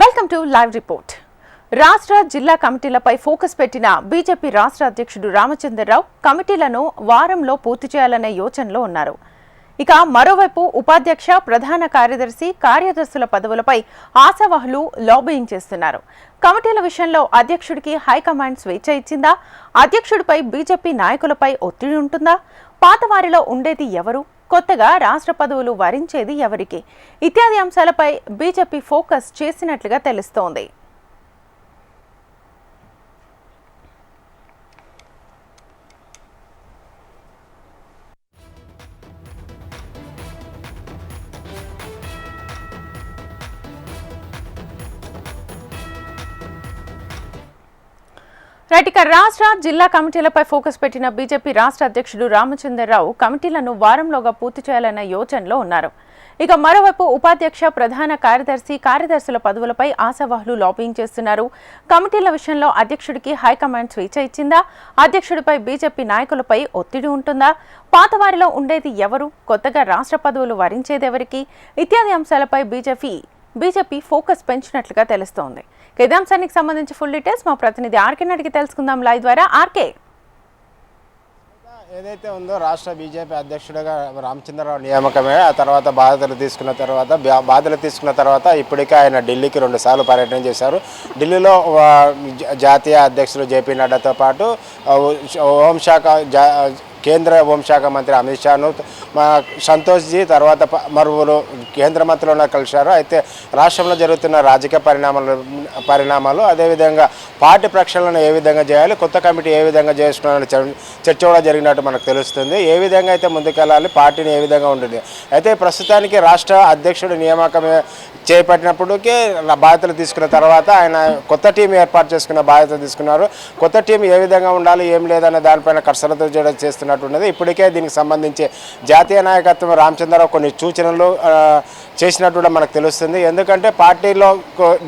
Welcome to live report రాష్ట్ర జిల్లా కమిటీలపై focus పెట్టిన బీజేపీ రాష్ట్ర అధ్యక్షుడు రామచంద్రరావు కమిటీలను వారంలో పూర్తి చేయాలనే యోచనలో ఉన్నారు. ఇక మరోవైపు ఉపాధ్యక్ష ప్రధాన కార్యదర్శి కార్యదర్శుల పదవులపై ఆశావహులు లాబియింగ్ చేస్తున్నారు. కమిటీల విషయంలో అధ్యక్షుడికి హైకమాండ్ స్వేచ్ఛ ఇచ్చిందా? అధ్యక్షుడిపై బీజేపీ నాయకులపై ఒత్తిడి ఉంటుందా? పాతవారిలో ఉండేది ఎవరు? కొత్తగా రాష్ట్ర పదవులు వరించేది ఎవరికి? ఇత్యాది అంశాలపై బీజేపీ ఫోకస్ చేసినట్లుగా తెలుస్తోంది. రైట్ ఇక రాష్ట్ర జిల్లా కమిటీలపై ఫోకస్ పెట్టిన బీజేపీ రాష్ట్ర అధ్యక్షుడు రామచంద్రరావు కమిటీలను వారంలోగా పూర్తి చేయాలన్న యోచనలో ఉన్నారు. ఇక మరోవైపు ఉపాధ్యక్ష ప్రధాన కార్యదర్శి కార్యదర్శుల పదవులపై ఆశావాహులు లాబింగ్ చేస్తున్నారు. కమిటీల విషయంలో అధ్యక్షుడికి హైకమాండ్ స్వేచ్ఛ ఇచ్చిందా? అధ్యక్షుడిపై బీజేపీ నాయకులపై ఒత్తిడి ఉంటుందా? పాతవారిలో ఉండేది ఎవరు? కొత్తగా రాష్ట్ర పదవులు వరించేది ఎవరికి ఇత్యాది అంశాలపై బీజేపీ బీజేపీ ఫోకస్ పెంచినట్లుగా తెలుస్తోంది ఇక సంబంధించి ఫుల్ డీటెయిల్స్ మా ప్రతినిధి ఆర్కే అడిగి తెలుసుకుందాం లైవ్ ద్వారా ఆర్కే ఏదైతే ఉందో రాష్ట్ర బీజేపీ అధ్యక్షుడిగా రామచంద్రరావు నియామకమే ఆ తర్వాత బాధ్యతలు తీసుకున్న తర్వాత బాధలు బాధ్యతలు తీసుకున్న తర్వాత ఇప్పటికే ఆయన ఢిల్లీకి రెండు సార్లు పర్యటన చేశారు ఢిల్లీలో జాతీయ అధ్యక్షులు జేపీ నడ్డాతో పాటు హోంశాఖ జా కేంద్ర హోంశాఖ మంత్రి అమిత్ షాను మా సంతోష్ జీ తర్వాత ప- కేంద్ర మంత్రులను కలిశారు. అయితే రాష్ట్రంలో జరుగుతున్న రాజకీయ పరిణామాలు పరిణామాలు అదేవిధంగా పార్టీ ప్రక్షాళన ఏ విధంగా చేయాలి కొత్త కమిటీ ఏ విధంగా చేసుకోవాలని చర్చ కూడా జరిగినట్టు మనకు తెలుస్తుంది. ఏ విధంగా అయితే ముందుకెళ్ళాలి పార్టీని ఏ విధంగా ఉంటుంది. అయితే ప్రస్తుతానికి రాష్ట్ర అధ్యక్షుడు నియామకమే చేపట్టినప్పటికే బాధ్యతలు తీసుకున్న తర్వాత ఆయన కొత్త టీం ఏర్పాటు చేసుకున్న బాధ్యత తీసుకున్నారు. కొత్త టీం ఏ విధంగా ఉండాలి ఏం లేదనే దానిపైన కసరత్తు చేయడం చేస్తున్నట్టున్నది ఇప్పటికే దీనికి సంబంధించి జాతీయ నాయకత్వం రామచంద్రరావు కొన్ని సూచనలు చేసినట్టు కూడా మనకు తెలుస్తుంది. ఎందుకంటే పార్టీలో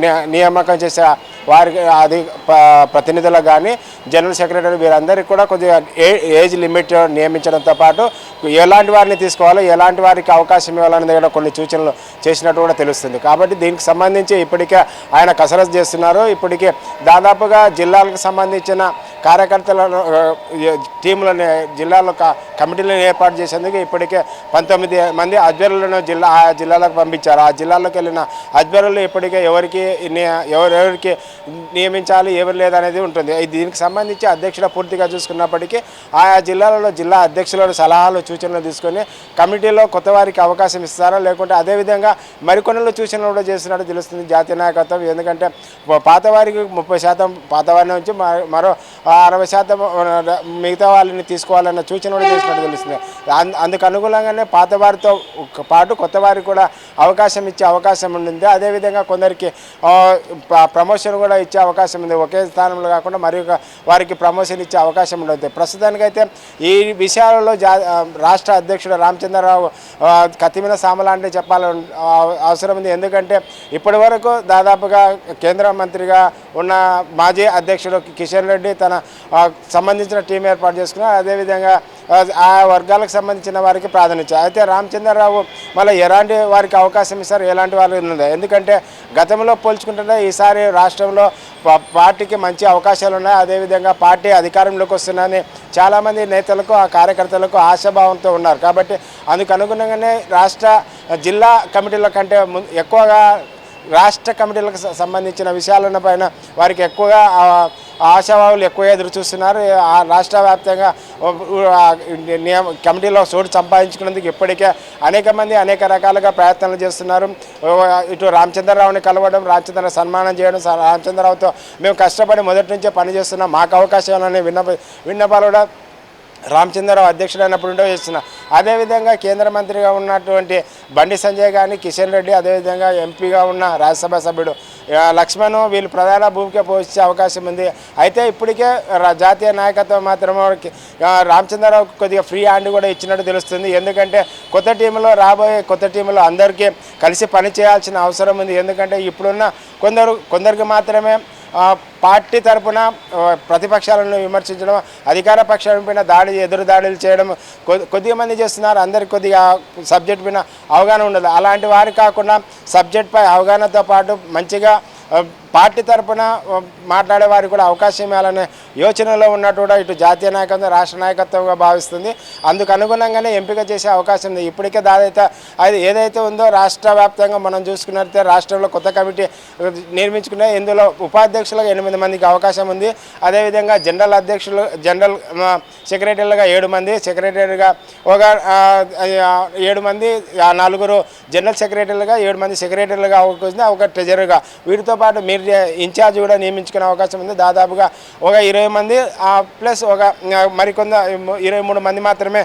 ని- నియామకం చేసే వారికి అది ప- ప్రతినిధులకు కానీ జనరల్ సెక్రటరీ వీరందరికీ కూడా కొద్దిగా ఏజ్ లిమిట్ నియమించడంతో పాటు ఎలాంటి వారిని తీసుకోవాలో ఎలాంటి వారికి అవకాశం ఇవ్వాలనేది కూడా కొన్ని సూచనలు చేసినట్టు కూడా తెలుస్తుంది. కాబట్టి దీనికి సంబంధించి ఇప్పటికే ఆయన కసరత్తు చేస్తున్నారు. ఇప్పటికే దాదాపుగా జిల్లాలకు సంబంధించిన కార్యకర్తలను టీములను జిల్లాలో క- కమిటీలను ఏర్పాటు చేసేందుకు ఇప్పటికే పంతొమ్మిది మంది అధ్వర్యులను జిల్లా ఆ జిల్లాలకు పంపించారు. ఆ జిల్లాలోకి వెళ్ళిన అధ్వర్యులు ఇప్పటికే ఎవరికి ఎవరెవరికి నియమించాలి ఎవరు లేదనేది ఉంటుంది. దీనికి సంబంధించి అధ్యక్షుడు పూర్తిగా చూసుకున్నప్పటికీ ఆయా జిల్లాలలో జిల్లా అధ్యక్షులను సలహాలు సూచనలు తీసుకొని కమిటీలో కొత్త వారికి అవకాశం ఇస్తారా? లేకుంటే అదేవిధంగా మరికొన్నిలో సూచనలు కూడా చేస్తున్నట్టు తెలుస్తుంది జాతీయ నాయకత్వం. ఎందుకంటే పాత వారికి ముప్పై శాతం పాత వారి నుంచి మ- మరో అరవై శాతం మిగతా వాళ్ళని తీసుకోవాలన్న సూచన కూడా చేసినట్టు తెలుస్తుంది. అందుకు అనుగుణంగానే పాత వారితో పాటు కొత్త వారికి కూడా అవకాశం ఇచ్చే అవకాశం ఉంటుంది అదేవిధంగా కొందరికి ప్రమోషన్ కూడా ఇచ్చే అవకాశం ఉంది. ఒకే స్థానంలో కాకుండా మరి వారికి ప్రమోషన్ ఇచ్చే అవకాశం ఉంటుంది. ప్రస్తుతానికైతే ఈ విషయాలలో జా రాష్ట్ర అధ్యక్షుడు రామచంద్రరావు కత్తిమిన కత్తిమీద సామలాంటి చెప్పాలని అవసరం ఉంది. ఎందుకంటే ఇప్పటి వరకు దాదాపుగా కేంద్ర మంత్రిగా ఉన్న మాజీ అధ్యక్షుడు కిషన్ రెడ్డి తన సంబంధించిన టీం ఏర్పాటు చేసుకున్నాం అదేవిధంగా ఆ, వర్గాలకు సంబంధించిన వారికి ప్రాధాన్యత. అయితే రామచంద్రరావు మళ్ళీ ఎలాంటి వారికి అవకాశం ఇస్తారు? ఎలాంటి వారికి ఉంది ఎందుకంటే గతంలో పోల్చుకుంటుంటే ఈసారి రాష్ట్రంలో పార్టీకి మంచి అవకాశాలు ఉన్నాయి. అదేవిధంగా పార్టీ అధికారంలోకి వస్తుందని చాలామంది నేతలకు ఆ కార్యకర్తలకు ఆశాభావంతో ఉన్నారు. కాబట్టి అందుకు అనుగుణంగానే రాష్ట్ర జిల్లా కమిటీల కంటే ఎక్కువగా రాష్ట్ర కమిటీలకు సంబంధించిన విషయాలను పైన వారికి ఎక్కువగా ఆశావాహులు ఎక్కువ ఎదురు చూస్తున్నారు. ఆ రాష్ట్ర వ్యాప్తంగా నియమ కమిటీలో చోటు సంపాదించుకునేందుకు ఇప్పటికే అనేక మంది అనేక రకాలుగా ప్రయత్నాలు చేస్తున్నారు. ఇటు రామచంద్రరావుని కలవడం రామచంద్ర సన్మానం చేయడం రామచంద్రరావుతో మేము కష్టపడి మొదటి నుంచే పనిచేస్తున్నాం. మాకు అవకాశాలని విన్నప విన్నపాలు కూడా రామచంద్రరావు అధ్యక్షుడైనప్పుడు ఉండే చేస్తున్నా. అదేవిధంగా కేంద్ర మంత్రిగా ఉన్నటువంటి బండి సంజయ్ కానీ కిషన్ రెడ్డి అదేవిధంగా ఎంపీగా ఉన్న రాజ్యసభ సభ్యుడు లక్ష్మణ్ వీళ్ళు ప్రధాన భూమిక పోషించే అవకాశం ఉంది. అయితే ఇప్పటికే రా- జాతీయ నాయకత్వం మాత్రం రామచంద్రరావు కొద్దిగా ఫ్రీ హ్యాండ్ కూడా ఇచ్చినట్టు తెలుస్తుంది. ఎందుకంటే కొత్త టీంలో రాబోయే కొత్త టీంలో అందరికీ కలిసి పని చేయాల్సిన అవసరం ఉంది. ఎందుకంటే ఇప్పుడున్న కొందరు కొందరికి మాత్రమే పార్టీ తరపున ప్రతిపక్షాలను విమర్శించడం అధికార పక్షాల పైన దాడి ఎదురు దాడులు చేయడం కొద్దిగా మంది చేస్తున్నారు. అందరికి కొద్దిగా సబ్జెక్ట్ పైన అవగాహన ఉండదు అలాంటి వారు కాకుండా సబ్జెక్ట్పై అవగాహనతో పాటు మంచిగా పార్టీ తరపున మాట్లాడే వారికి కూడా అవకాశం ఇవ్వాలనే యోచనలో ఉన్నట్టు కూడా ఇటు జాతీయ నాయకత్వం రాష్ట్ర నాయకత్వంగా భావిస్తుంది అందుకు అనుగుణంగానే ఎంపిక చేసే అవకాశం ఉంది ఇప్పటికే దాదైతే అది ఏదైతే ఉందో రాష్ట్ర వ్యాప్తంగా మనం చూసుకున్నట్లయితే రాష్ట్రంలో కొత్త కమిటీ నిర్మించుకునే ఇందులో ఉపాధ్యక్షులుగా ఎనిమిది మందికి అవకాశం ఉంది అదేవిధంగా జనరల్ అధ్యక్షులు జనరల్ సెక్రటరీలుగా ఏడు మంది సెక్రటరీగా ఒక ఏడు మంది నలుగురు జనరల్ సెక్రటరీలుగా ఏడు మంది సెక్రటరీలుగా అవకాశం ఒక ట్రెజరీగా వీటితో పాటు మీరు ఇన్ఛార్జ్ కూడా నియమించుకునే అవకాశం ఉంది. దాదాపుగా ఒక ఇరవై మంది ప్లస్ ఒక మరికొంద మరికొంత ఇరవై మూడు మంది మాత్రమే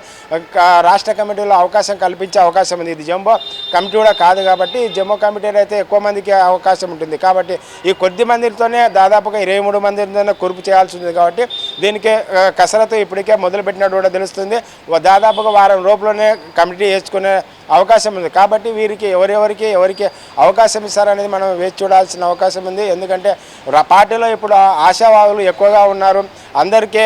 రాష్ట్ర కమిటీలో అవకాశం కల్పించే అవకాశం ఉంది. ఇది జంబో కమిటీ కూడా కాదు కాబట్టి ఈ జమ్మో కమిటీలో అయితే ఎక్కువ మందికి అవకాశం ఉంటుంది. కాబట్టి ఈ కొద్ది మందితోనే దాదాపుగా ఇరవై మూడు మందితోనే కురుపు చేయాల్సి ఉంది కాబట్టి దీనికి కసరత్తు ఇప్పటికే మొదలుపెట్టినట్టు కూడా తెలుస్తుంది. దాదాపుగా వారం లోపలనే కమిటీ వేసుకునే అవకాశం ఉంది. కాబట్టి వీరికి ఎవరెవరికి ఎవరికి అవకాశం ఇస్తారనేది మనం వేచి చూడాల్సిన అవకాశం ఉంది. ఎందుకంటే పార్టీలో ఇప్పుడు ఆశావాదులు ఎక్కువగా ఉన్నారు. అందరికీ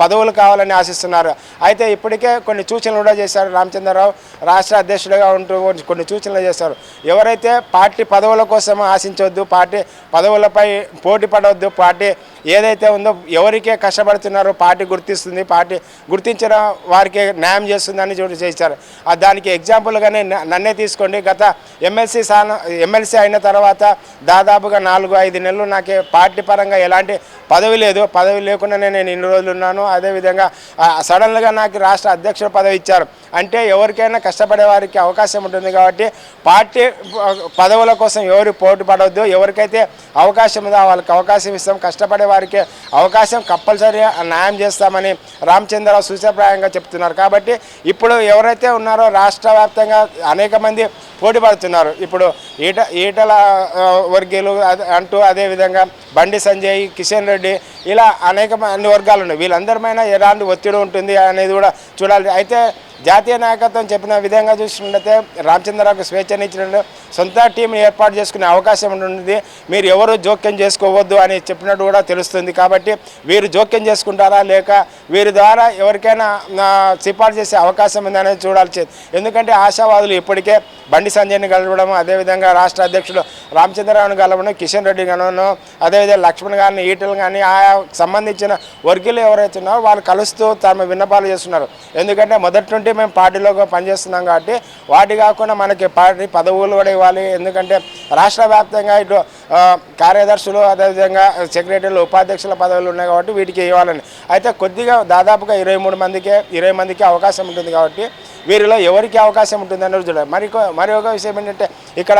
పదవులు కావాలని ఆశిస్తున్నారు. అయితే ఇప్పటికే కొన్ని సూచనలు కూడా చేశారు రామచంద్రరావు. రాష్ట్ర అధ్యక్షుడిగా ఉంటూ కొన్ని సూచనలు చేశారు. ఎవరైతే పార్టీ పదవుల కోసం ఆశించవద్దు పార్టీ పదవులపై పోటీ పడవద్దు పార్టీ ఏదైతే ఉందో ఎవరికే కష్టపడుతున్నారో పార్టీ గుర్తిస్తుంది పార్టీ గుర్తించిన వారికి న్యాయం చేస్తుందని చూసి చేశారు. ఆ దానికి ఎగ్జాంపుల్గానే నన్నే తీసుకోండి. గత ఎమ్మెల్సీ స్థానం ఎమ్మెల్సీ అయిన తర్వాత దాదాపుగా నాలుగు ఐదు నెలలు నాకు పార్టీ పరంగా ఎలాంటి పదవి లేదు. పదవి లేకుండానే నేను ఇన్ని రోజులు ఉన్నాను. అదేవిధంగా సడన్గా నాకు రాష్ట్ర అధ్యక్షుల పదవి ఇచ్చారు. అంటే ఎవరికైనా కష్టపడే వారికి అవకాశం ఉంటుంది కాబట్టి పార్టీ పదవుల కోసం ఎవరు పోటీ పడవద్దు ఎవరికైతే అవకాశం ఉందో వాళ్ళకి అవకాశం ఇస్తాం. కష్టపడే వారికి అవకాశం కంపల్సరీ న్యాయం చేస్తామని రామచంద్రరావు సూచనప్రాయంగా చెప్తున్నారు. కాబట్టి ఇప్పుడు ఎవరైతే ఉన్నారో రాష్ట్ర వ్యాప్తంగా అనేక మంది పోటీ పడుతున్నారు. ఇప్పుడు ఈట ఈటల వర్గీయులు అంటూ అదేవిధంగా బండి సంజయ్ కిషన్ రెడ్డి ఇలా అనేక అన్ని వర్గాలు ఉన్నాయి. వీళ్ళందరిపైన ఎలాంటి ఒత్తిడి ఉంటుంది అనేది కూడా చూడాలి. అయితే జాతీయ నాయకత్వం చెప్పిన విధంగా చూసినట్లయితే రామచంద్రరావుకు స్వేచ్ఛనిచ్చినట్టు సొంత టీం ఏర్పాటు చేసుకునే అవకాశం ఉంటుంది. మీరు ఎవరు జోక్యం చేసుకోవద్దు అని చెప్పినట్టు కూడా తెలుస్తుంది. కాబట్టి వీరు జోక్యం చేసుకుంటారా లేక వీరి ద్వారా ఎవరికైనా సిఫార్సు చేసే అవకాశం ఉంది అనేది చూడాల్సి ఎందుకంటే ఆశావాదులు ఇప్పటికే బండి సంజయ్ని కలవడం అదేవిధంగా రాష్ట్ర అధ్యక్షుడు రామచంద్రరావును కలవడం కిషన్ రెడ్డి కలవడం అదేవిధంగా లక్ష్మణ్ గారిని ఈటలు కానీ ఆయా సంబంధించిన వర్గీలు ఎవరైతే ఉన్నారో వాళ్ళు కలుస్తూ తమ విన్నపాలు చేస్తున్నారు. ఎందుకంటే మొదటి నుండి మేము పార్టీలో పనిచేస్తున్నాం కాబట్టి వాటి కాకుండా మనకి పార్టీ పదవులు కూడా ఇవ్వాలి. ఎందుకంటే రాష్ట్ర వ్యాప్తంగా ఇటు కార్యదర్శులు అదేవిధంగా సెక్రటరీలు ఉపాధ్యక్షుల పదవులు ఉన్నాయి కాబట్టి వీటికి ఇవ్వాలని. అయితే కొద్దిగా దాదాపుగా ఇరవై మూడు మందికే ఇరవై మందికి అవకాశం ఉంటుంది కాబట్టి వీరిలో ఎవరికి అవకాశం ఉంటుంది అనేది చూడాలి. మరి మరి ఒక విషయం ఏంటంటే ఇక్కడ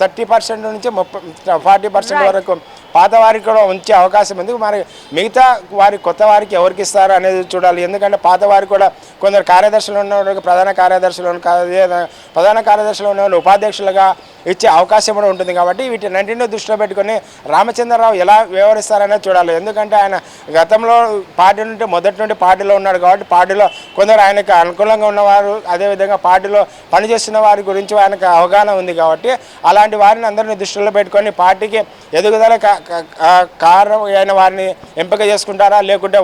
థర్టీ పర్సెంట్ నుంచి ముప్పై ఫార్టీ పర్సెంట్ వరకు పాత వారికి కూడా ఉంచే అవకాశం ఉంది. మరి మిగతా వారి కొత్త వారికి ఎవరికి ఇస్తారు అనేది చూడాలి. ఎందుకంటే పాత వారికి కూడా కొందరు కార్యదర్శులు ఉన్న వాళ్ళకి ప్రధాన కార్యదర్శులు ప్రధాన కార్యదర్శులు ఉన్న ఉపాధ్యక్షులుగా ఇచ్చే అవకాశం కూడా ఉంటుంది కాబట్టి వీటినన్నింటినీ దృష్టిలో పెట్టుకొని రామచంద్రరావు ఎలా వ్యవహరిస్తారనేది చూడాలి ఎందుకంటే ఆయన గతంలో పార్టీ నుండి మొదటి నుండి పార్టీలో ఉన్నాడు కాబట్టి పార్టీలో కొందరు ఆయనకు అనుకూలంగా ఉన్నవారు అదేవిధంగా పార్టీలో పనిచేస్తున్న వారి గురించి ఆయనకు అవగాహన ఉంది కాబట్టి అలాంటి వారిని అందరినీ దృష్టిలో పెట్టుకొని పార్టీకి ఎదుగుదల కారణం అయిన వారిని ఎంపిక చేసుకుంటారా లేకుంటే.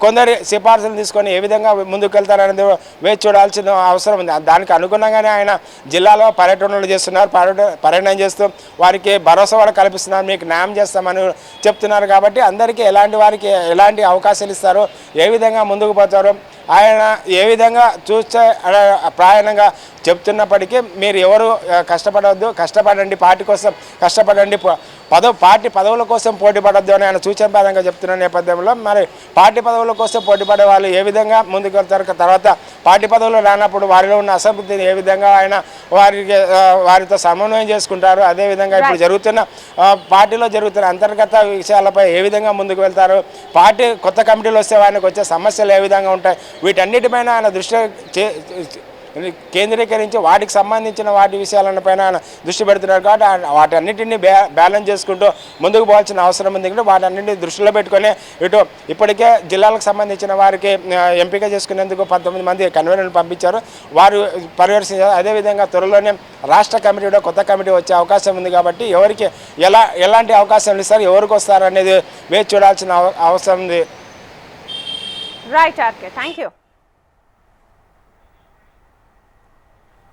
కొందరి సిఫార్సులు తీసుకొని ఏ విధంగా ముందుకు వెళ్తారనేది వేచి చూడాల్సిన అవసరం ఉంది. దానికి అనుగుణంగానే ఆయన జిల్లాలో పర్యటనలు చేస్తున్నారు. పర్యటన పర్యటన చేస్తూ వారికి భరోసా కూడా కల్పిస్తున్నారు. మీకు న్యాయం చేస్తామని చెప్తున్నారు కాబట్టి అందరికీ ఎలాంటి వారికి ఎలాంటి అవకాశాలు ఇస్తారో ఏ విధంగా ముందుకు పోతారో ఆయన ఏ విధంగా చూస్తే ప్రాయణంగా చెప్తున్నప్పటికీ మీరు ఎవరు కష్టపడవద్దు కష్టపడండి పార్టీ కోసం కష్టపడండి పదవి పార్టీ పదవుల కోసం పోటీ పడద్దు అని ఆయన సూచనపరంగా చెప్తున్న నేపథ్యంలో మరి పార్టీ పదవుల కోసం పోటీ పడే వాళ్ళు ఏ విధంగా ముందుకు వెళ్తారు? తర్వాత పార్టీ పదవులు రానప్పుడు వారిలో ఉన్న అసంతృప్తిని ఏ విధంగా ఆయన వారికి వారితో సమన్వయం చేసుకుంటారు? అదేవిధంగా ఇప్పుడు జరుగుతున్న పార్టీలో జరుగుతున్న అంతర్గత విషయాలపై ఏ విధంగా ముందుకు వెళ్తారు? పార్టీ కొత్త కమిటీలు వస్తే వారికి వచ్చే సమస్యలు ఏ విధంగా ఉంటాయి? వీటన్నిటిపైన ఆయన దృష్టి చే- కేంద్రీకరించి వాటికి సంబంధించిన వాటి విషయాలపైన ఆయన దృష్టి పెడుతున్నారు కాబట్టి వాటన్నిటిని బ్యా బ్యాలెన్స్ చేసుకుంటూ ముందుకు పోవాల్సిన అవసరం ఉంది. కాబట్టి వాటన్నింటిని దృష్టిలో పెట్టుకొని ఇటు ఇప్పటికే జిల్లాలకు సంబంధించిన వారికి ఎంపిక చేసుకునేందుకు పంతొమ్మిది మంది కన్వీనర్లు పంపించారు. వారు పర్యవేక్షించారు. అదేవిధంగా త్వరలోనే రాష్ట్ర కమిటీ కూడా కొత్త కమిటీ వచ్చే అవకాశం ఉంది కాబట్టి ఎవరికి ఎలా ఎలాంటి అవకాశాలు ఇస్తారు ఎవరికి వస్తారు అనేది వేచి చూడాల్సిన అవ- అవసరం ఉంది. Right RK thank you